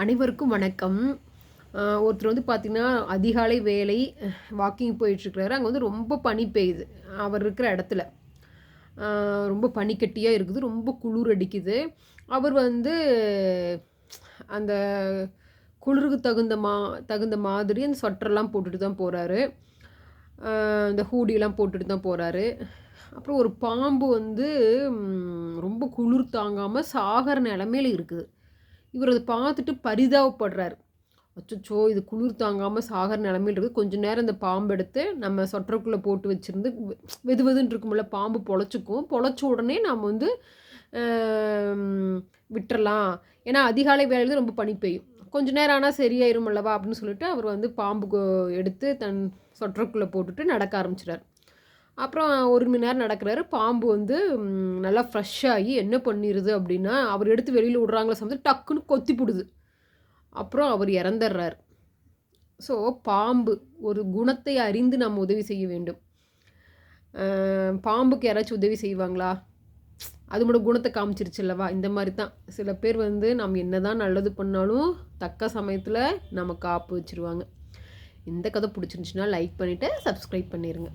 அனைவருக்கும் வணக்கம். ஒருத்தர் வந்து பார்த்திங்கன்னா அதிகாலை வேலை வாக்கிங் போயிட்டுருக்கிறாரு. அங்கே வந்து ரொம்ப பனி பெய்யுது. அவர் இருக்கிற இடத்துல. ரொம்ப பனிக்கட்டியாக இருக்குது. ரொம்ப குளிர் அடிக்குது. அவர் வந்து அந்த குளிருக்கு தகுந்த மா தகுந்த மாதிரி அந்த ஸ்வெட்டர்லாம் போட்டுட்டு தான் போகிறாரு இந்த ஹூடியெல்லாம் போட்டுட்டு தான் போகிறாரு அப்புறம் ஒரு பாம்பு வந்து ரொம்ப குளிர் தாங்காமல் சாகிற நிலமையில இருக்குது. இவர் அதை பார்த்துட்டு பரிதாபப்படுறாரு. அச்சோ இது குளிர் தாங்காமல் சாகிற நிலமையில இருக்குது கொஞ்ச நேரம் இந்த பாம்பு எடுத்து நம்ம சொட்டருக்குள்ளே போட்டு வச்சுருந்து வெது வெதுன்னு இருக்கும்போல பாம்பு பொழைச்சிக்கும். பொழைச்ச உடனே நம்ம வந்து விட்டுறலாம். ஏன்னா அதிகாலை வேலையில் ரொம்ப பனி பெய்யும். கொஞ்ச நேரம் ஆனால் சரியாயிரும் அல்லவா அப்படின்னு சொல்லிட்டு அவர் வந்து பாம்பு எடுத்து தன் சொட்டருக்குள்ளே போட்டுட்டு நடக்க ஆரம்பிச்சிட்டார் அப்புறம் ஒரு மணி நேரம் நடக்கிறாரு. பாம்பு வந்து நல்லா ஃப்ரெஷ்ஷாகி என்ன பண்ணிடுது அப்படின்னா அவர் எடுத்து வெளியில் விட்றாங்களே சமயத்தில் டக்குன்னு கொத்தி போடுது. அப்புறம் அவர் இறந்துடுறார். ஸோ பாம்பு ஒரு குணத்தை அறிந்து நம்ம உதவி செய்ய வேண்டும். பாம்புக்கு யாராச்சும் உதவி செய்வாங்களா? அதோட குணத்தை காமிச்சிருச்சுல்லவா இந்த மாதிரி தான். சில பேர் வந்து நம்ம என்னதான் நல்லது பண்ணாலும் தக்க சமயத்தில் நம்ம காப்பு வச்சிருவாங்க. இந்த கதை பிடிச்சிருந்துச்சுன்னா லைக் பண்ணிவிட்டு சப்ஸ்கிரைப் பண்ணிடுங்க